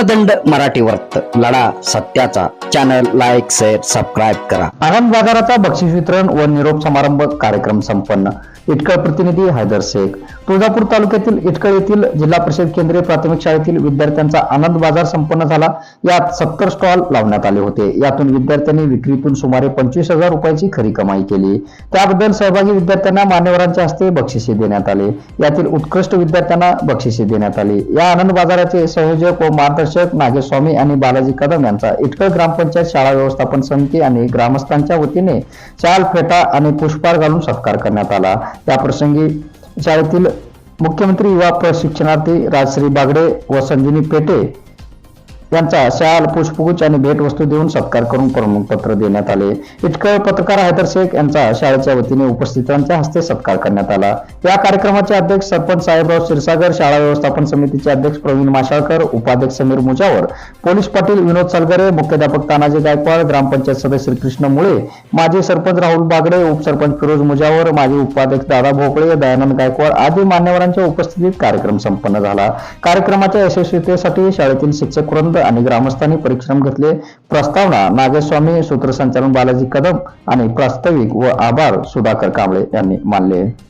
धर्मदंड मराठी वर्त लढा सत्याचा. चॅनल लाईक शेअर सबस्क्राईब करा. आनंद बाजाराचा बक्षीस वितरण व निरोप समारंभ कार्यक्रम संपन्न. इटकळ प्रतिनिधी हैदर शेख. तुळजापूर तालुक्यातील इटकळ येथील जिल्हा परिषद केंद्रीय प्राथमिक शाळेतील विद्यार्थ्यांचा आनंद बाजार संपन्न झाला. यात सत्तर स्टॉल लावण्यात आले होते. यातून विद्यार्थ्यांनी विक्रीतून सुमारे पंचवीस हजार रुपयाची खरी कमाई केली. त्याबद्दल सहभागी विद्यार्थ्यांना मान्यवरांच्या हस्ते बक्षिसे देण्यात आले. यातील उत्कृष्ट विद्यार्थ्यांना बक्षिसे देण्यात आली. या आनंद बाजाराचे संयोजक व मार्गदर्शक नागेस्वामी आणि बालाजी कदम यांचा. इटकळ ग्रामपंचायत शाळा व्यवस्थापन समिती आणि ग्रामस्थांच्या वतीने चाल फेटा आणि पुष्पहार घालून सत्कार करण्यात आला. त्याप्रसंगी शाळेतील मुख्यमंत्री युवा प्रशिक्षणार्थी राजश्री बागडे व संजीनी पेटे यांचा शाल पुष्पगुच्छ आणि भेटवस्तू देऊन सत्कार करून प्रमाणपत्र देण्यात आले. इटकळ पत्रकार हैदर शेख यांचा शाळेच्या वतीने उपस्थितांच्या हस्ते सत्कार करण्यात आला. या कार्यक्रमाचे अध्यक्ष सरपंच साहेबराव क्षीरसागर शाळा व्यवस्थापन समितीचे अध्यक्ष प्रवीण माशाळकर उपाध्यक्ष समीर मुजावर पोलीस पाटील विनोद सलगरे मुख्याध्यापक तानाजी गायकवाड ग्रामपंचायत सदस्य श्रीकृष्ण मुळे माजी सरपंच राहुल बागडे उपसरपंच फिरोज मुजावर माजी उपाध्यक्ष दादा भोपळे दयानंद गायकवाड आदी मान्यवरांच्या उपस्थितीत कार्यक्रम संपन्न झाला. कार्यक्रमाच्या यशस्वीतेसाठी शाळेतील शिक्षक वृंद आणि ग्रामस्थांनी परिश्रम घेतले. प्रस्तावना नागेस्वामी सूत्रसंचालन बालाजी कदम आणि प्रास्ताविक व आभार सुधाकर कांबळे यांनी मानले